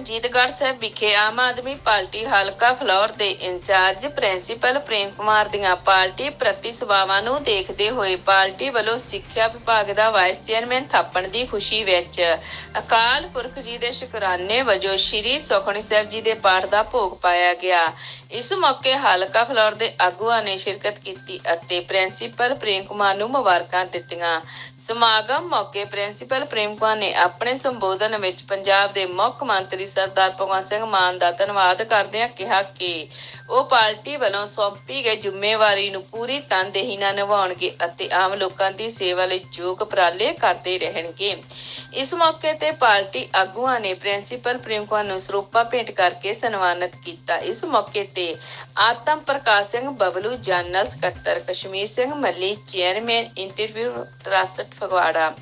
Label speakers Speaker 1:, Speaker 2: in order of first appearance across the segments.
Speaker 1: ਰਣਜੀਤਗੜ੍ਹ ਸਾਹਿਬ ਵਿਖੇ ਆਮ ਆਦਮੀ ਪਾਰਟੀ ਹਲਕਾ ਫਲੌਰ ਦੇ ਇੰਚਾਰਜ ਪ੍ਰਿੰਸੀਪਲ ਪ੍ਰੇਮ ਕੁਮਾਰ ਦੀਆਂ ਪਾਰਟੀ ਪ੍ਰਤੀ ਸੇਵਾਵਾਂ ਨੂੰ ਦੇਖਦੇ ਹੋਏ ਪਾਰਟੀ ਵੱਲੋਂ ਸਿੱਖਿਆ ਵਿਭਾਗ ਦਾ ਵਾਈਸ ਚੇਅਰਮੈਨ ਥਾਪਣ ਦੀ ਖੁਸ਼ੀ ਵਿੱਚ ਅਕਾਲ ਪੁਰਖ ਜੀ ਦੇ ਸ਼ੁਕਰਾਨੇ ਵਜੋਂ ਸ੍ਰੀ ਸੁਖਣੀ ਸਾਹਿਬ ਜੀ ਦੇ ਪਾਠ ਦਾ ਭੋਗ ਪਾਇਆ ਗਿਆ। ਇਸ ਮੌਕੇ ਹਲਕਾ ਫਲੌਰ ਦੇ ਆਗੂਆਂ ਨੇ ਸ਼ਿਰਕਤ ਕੀਤੀ ਅਤੇ ਪ੍ਰਿੰਸੀਪਲ ਪ੍ਰੇਮ ਕੁਮਾਰ ਨੂੰ ਮੁਬਾਰਕਾਂ ਦਿੱਤੀਆਂ। ਸਮਾਗਮ ਮੌਕੇ ਪ੍ਰਿੰਸੀਪਲ ਪ੍ਰੇਮ ਕੁਮਾਰ ਨੇ ਆਪਣੇ ਸੰਬੋਧਨ ਵਿੱਚ ਪੰਜਾਬ ਦੇ ਮੁੱਖ ਮੰਤਰੀ ਸਰਦਾਰ ਭਗਵੰਤ ਸਿੰਘ ਮਾਨ ਦਾ ਧੰਨਵਾਦ ਕਰਦਿਆਂ ਕਿਹਾ ਕਿ ਉਹ ਪਾਰਟੀ ਵੱਲੋਂ ਸੌਂਪੀ ਗਈ ਜ਼ਿੰਮੇਵਾਰੀ ਨੂੰ ਪੂਰੀ ਤਨਦੇਹੀ ਨਾਲ ਨਿਭਾਉਣਗੇ ਅਤੇ ਆਮ ਲੋਕਾਂ ਦੀ ਸੇਵਾ ਲਈ ਯੋਗ ਉਪਰਾਲੇ ਕਰਦੇ ਰਹਿਣਗੇ। ਇਸ ਮੌਕੇ ਤੇ ਪਾਰਟੀ ਆਗੂਆਂ ਨੇ ਪ੍ਰਿੰਸੀਪਲ ਪ੍ਰੇਮ ਕੁਮਾਰ ਨੂੰ ਸਰੋਪਾ ਭੇਟ ਕਰਕੇ ਸਨਮਾਨਿਤ ਕੀਤਾ। ਇਸ ਮੌਕੇ ਤੇ ਆਤਮ ਪ੍ਰਕਾਸ਼ ਸਿੰਘ ਬਬਲੂ, ਜਨਰਲ ਸਕੱਤਰ Kashmir Singh Malli, chairman interview trust Phagwara.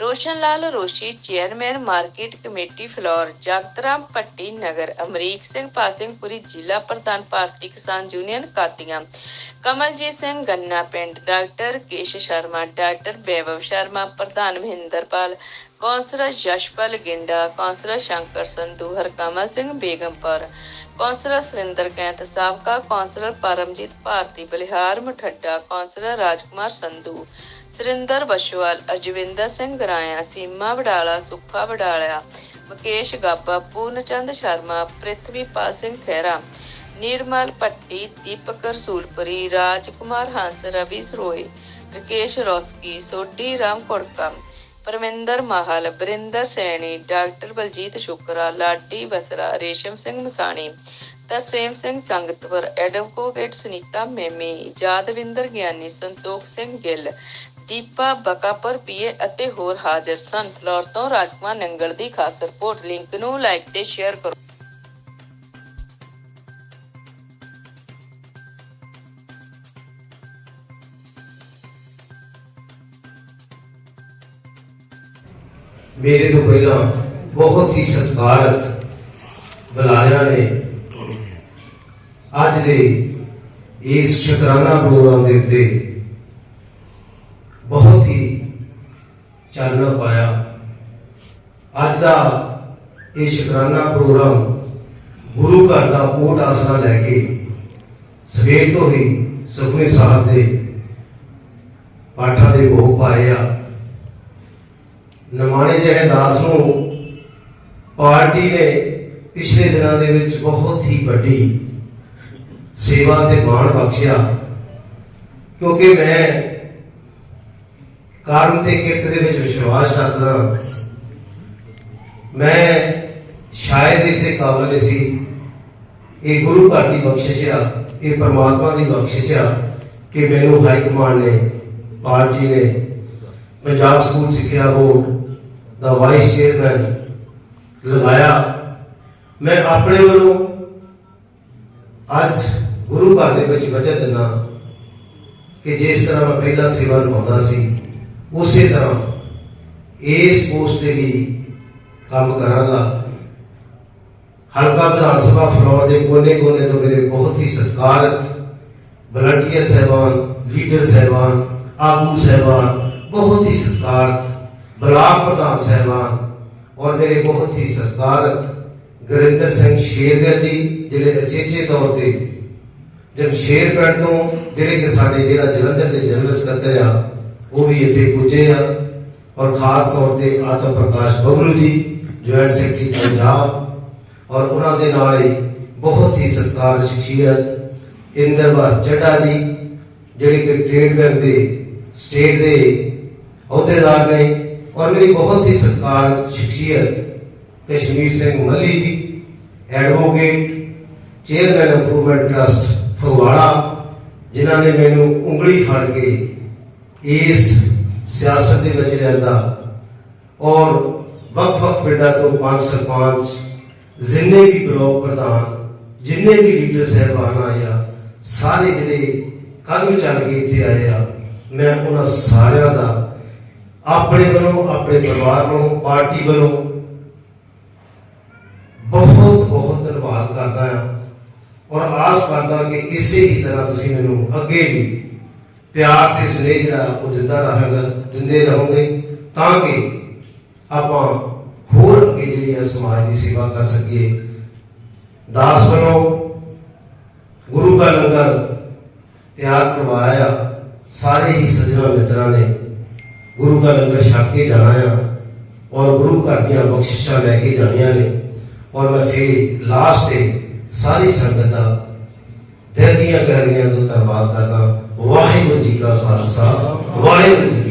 Speaker 1: Roshan Lal Roshi, chairman market committee, Phillaur. Jagatram Patti Nagar. Amrik Singh Pasingpuri ਜ਼ਿਲ੍ਹਾ ਪ੍ਰਧਾਨ ਭਾਰਤੀ ਕਿਸਾਨ union, ਕਾਤੀਆਂ। Kamaljit Singh Ganna Pind. Doctor Kesh Sharma, doctor ਬੇਵਵ Sharma, ਪ੍ਰਧਾਨ Mahinderpal councillor Yashpal Ginda, councillor Shankar Sandhu, Harkamal Singh Begampur. Councillor Surinder Kant ਸਾਬਕਾ councillor Paramjit Bharti, Balihar Mathadda, councillor Rajkumar Sandhu, Surinder Bashwal Ajwinder Singh Garaya, Seema Wadala, Sukha Wadala Mukesh Gaba, Puranchand Sharma, Prithvipal Singh Khaira, Nirmal Patti Deepak Rasulpuri, Rajkumar Hans, Ravi Saroye, Rakesh Roski, Sodhi Ram Korka Parminder Mahal, Barinder Saini, doctor Baljit Shukra, Ladi Basra, Resham Singh Masani, Tarsem Singh Sangatwar, advocate Sunita Memi, Jadwinder Giani, Santokh Singh Gill, Deepa Bakapur, PA ਅਤੇ ਹੋਰ ਹਾਜ਼ਰ ਸਨ। Floor ਤੋਂ ਰਾਜਕੁਮਾਰ ਨੰਗਲ ਦੀ ਖਾਸ report, link ਨੂੰ like ਤੇ share ਕਰੋ।
Speaker 2: ਮੇਰੇ ਤੋਂ ਪਹਿਲਾਂ ਬਹੁਤ ਹੀ ਸਤਿਕਾਰਤ ਬੁਲਾਰਿਆਂ ਨੇ। ਅੱਜ ਦੇ ਇਸ ਸ਼ੁਕਰਾਨਾ ਪ੍ਰੋਗਰਾਮ ਦੇ ਉੱਤੇ ਬਹੁਤ ਹੀ ਚਾਨਣਾ ਪਾਇਆ। ਅੱਜ ਦਾ ਇਹ ਸ਼ੁਕਰਾਨਾ ਪ੍ਰੋਗਰਾਮ ਗੁਰੂ ਘਰ ਦਾ ਓਟ ਆਸਰਾ ਲੈ ਕੇ ਸਵੇਰ ਤੋਂ ਹੀ ਸੁਖਮਨੀ ਸਾਹਿਬ ਦੇ ਪਾਠਾਂ ਦੇ ਭੋਗ ਪਾਏ ਆ। ਨਮਾਣੇ ਜਿਹੇ ਦਾਸ ਨੂੰ ਪਾਰਟੀ ਨੇ ਪਿਛਲੇ ਦਿਨਾਂ ਦੇ ਵਿੱਚ ਬਹੁਤ ਹੀ ਵੱਡੀ ਸੇਵਾ ਤੇ ਮਾਣ ਬਖਸ਼ਿਆ। ਕਿਉਂਕਿ ਮੈਂ ਕਰਮ ਤੇ ਕਿਰਤ ਦੇ ਵਿੱਚ ਵਿਸ਼ਵਾਸ ਰੱਖਦਾ ਮੈਂ ਸ਼ਾਇਦ ਇਸੇ ਕਾਬਲ ਨਹੀਂ ਸੀ। ਇਹ ਗੁਰੂ ਘਰ ਦੀ ਬਖਸ਼ਿਸ਼ ਆ, ਇਹ ਪਰਮਾਤਮਾ ਦੀ ਬਖਸ਼ਿਸ਼ ਆ ਕਿ ਮੈਨੂੰ ਹਾਈ ਕਮਾਂਡ ਨੇ, ਪਾਰਟੀ ਨੇ ਪੰਜਾਬ ਸਕੂਲ ਸਿੱਖਿਆ ਬੋਰਡ ਦਾ ਵਾਈਸ ਚੇਅਰਮੈਨ ਲਗਾਇਆ। ਮੈਂ ਆਪਣੇ ਵੱਲੋਂ ਅੱਜ ਗੁਰੂ ਘਰ ਦੇ ਵਿੱਚ ਵਜ੍ਹਾ ਦਿੰਦਾ ਕਿ ਜਿਸ ਤਰ੍ਹਾਂ ਮੈਂ ਪਹਿਲਾਂ ਸੇਵਾ ਨਿਭਾਉਂਦਾ ਸੀ, ਉਸੇ ਤਰ੍ਹਾਂ ਇਸ ਪੋਸਟ ਤੇ ਵੀ ਕੰਮ ਕਰਾਂਗਾ। ਹਲਕਾ ਵਿਧਾਨ ਸਭਾ ਫਲੋਰ ਦੇ ਕੋਨੇ-ਕੋਨੇ ਤੋਂ ਮੇਰੇ ਬਹੁਤ ਹੀ ਸਤਿਕਾਰਤ ਵਲੰਟੀਅਰ ਸਹਿਬਾਨ ਲੀਡਰ ਸਹਿਬਾਨ, ਆਗੂ ਸਹਿਬਾਨ ਬਹੁਤ ਹੀ ਸਤਿਕਾਰਤ ਬਲਾਕ ਪ੍ਰਧਾਨ ਸਹਿਬਾਨ ਔਰ ਮੇਰੇ ਬਹੁਤ ਹੀ ਸਤਿਕਾਰਤ ਗੁਰਿੰਦਰ ਸਿੰਘ ਸ਼ੇਰਗਿੱਲ ਜੀ, ਜਿਹੜੇ ਅਚੇਚੇ ਤੌਰ ਤੇ ਜਮਸ਼ੇਰ ਪਿੰਡ ਤੋਂ ਜਿਹੜੇ ਕਿ ਸਾਡੇ ਜਿਹੜਾ ਜਲੰਧਰ ਦੇ ਜਨਰਲ ਸਕੱਤਰ ਆ, ਉਹ ਵੀ ਇੱਥੇ ਪੁੱਜੇ ਆ। ਔਰ ਖਾਸ ਤੌਰ ਤੇ ਆਤਮ ਪ੍ਰਕਾਸ਼ ਬਬਲੂ ਜੀ, ਜੁਆਇੰਟ ਸੈਕਟਰੀ ਪੰਜਾਬ ਔਰ ਉਹਨਾਂ ਦੇ ਨਾਲ ਹੀ ਬਹੁਤ ਹੀ ਸਤਿਕਾਰ ਸ਼ਖਸੀਅਤ ਇੰਦਰਵਾਸ ਚੱਡਾ ਜੀ, ਜਿਹੜੇ ਕਿ ਸਟੇਟ ਬੈਂਕ ਦੇ ਸਟੇਟ ਦੇ ਅਹੁਦੇਦਾਰ ਨੇ ਔਰ ਮੇਰੀ ਬਹੁਤ ਹੀ ਸਤਿਕਾਰਤ ਸ਼ਖਸੀਅਤ Kashmir Singh Malli ji advocate chairman improvement trust Phagwara, ਜਿਨ੍ਹਾਂ ਨੇ ਮੈਨੂੰ ਉਂਗਲੀ ਫੜ ਕੇ ਇਸ ਸਿਆਸਤ ਦੇ ਵਿੱਚ ਲਿਆਂਦਾ ਔਰ ਵੱਖ-ਵੱਖ ਪਿੰਡਾਂ ਤੋਂ ਪੰਜ ਸਰਪੰਚ, ਜਿੰਨੇ ਵੀ ਬਲਾਕ ਪ੍ਰਧਾਨ, ਜਿੰਨੇ ਵੀ ਲੀਡਰ ਸਹਿਬਾਨ ਆਏ ਆ, ਸਾਰੇ ਜਿਹੜੇ ਕਦਮ ਚੱਲ ਕੇ ਇੱਥੇ ਆਏ ਆ, ਮੈਂ ਉਹਨਾਂ ਸਾਰਿਆਂ ਦਾ ਆਪਣੇ ਵੱਲੋਂ, ਆਪਣੇ ਪਰਿਵਾਰ ਨੂੰ, ਪਾਰਟੀ ਵੱਲੋਂ ਬਹੁਤ ਬਹੁਤ ਧੰਨਵਾਦ ਕਰਦਾ ਹਾਂ। ਔਰ ਆਸ ਕਰਦਾ ਕਿ ਇਸੇ ਹੀ ਤਰ੍ਹਾਂ ਤੁਸੀਂ ਮੈਨੂੰ ਅੱਗੇ ਵੀ ਪਿਆਰ ਤੇ ਸਨੇਹ ਜਿਹੜਾ ਉਹ ਦਿੰਦਾ ਰਹਾਂਗਾ, ਦਿੰਦੇ ਰਹੋਗੇ, ਤਾਂ ਕਿ ਆਪਾਂ ਹੋਰ ਅੱਗੇ ਜਿਹੜੀ ਆ ਸਮਾਜ ਦੀ ਸੇਵਾ ਕਰ ਸਕੀਏ। ਦਾਸ ਵੱਲੋਂ ਗੁਰੂ ਦਾ ਲੰਗਰ ਤਿਆਰ ਕਰਵਾਇਆ, ਸਾਰੇ ਹੀ ਸੱਜਣਾ ਮਿੱਤਰਾਂ ਨੇ। ਗੁਰੂ ਦਾ ਲੰਗਰ ਛਕ ਕੇ ਜਾਣਾ ਆ ਔਰ ਗੁਰੂ ਘਰ ਦੀਆਂ ਬਖਸ਼ਿਸ਼ਾਂ ਲੈ ਕੇ ਜਾਣੀਆਂ ਨੇ ਔਰ ਮੈਂ ਫੇਰ ਲਾਸਟ ਤੇ ਸਾਰੀ ਸੰਗਤ ਦਾ ਦਿਲ ਦੀਆਂ ਗਹਿਰਾਈਆਂ ਤੋਂ ਧੰਨਵਾਦ ਕਰਦਾ ਵਾਹਿਗੁਰੂ ਜੀ ਕਾ ਖਾਲਸਾ ਵਾਹਿਗੁਰੂ ਜੀ ਕੀ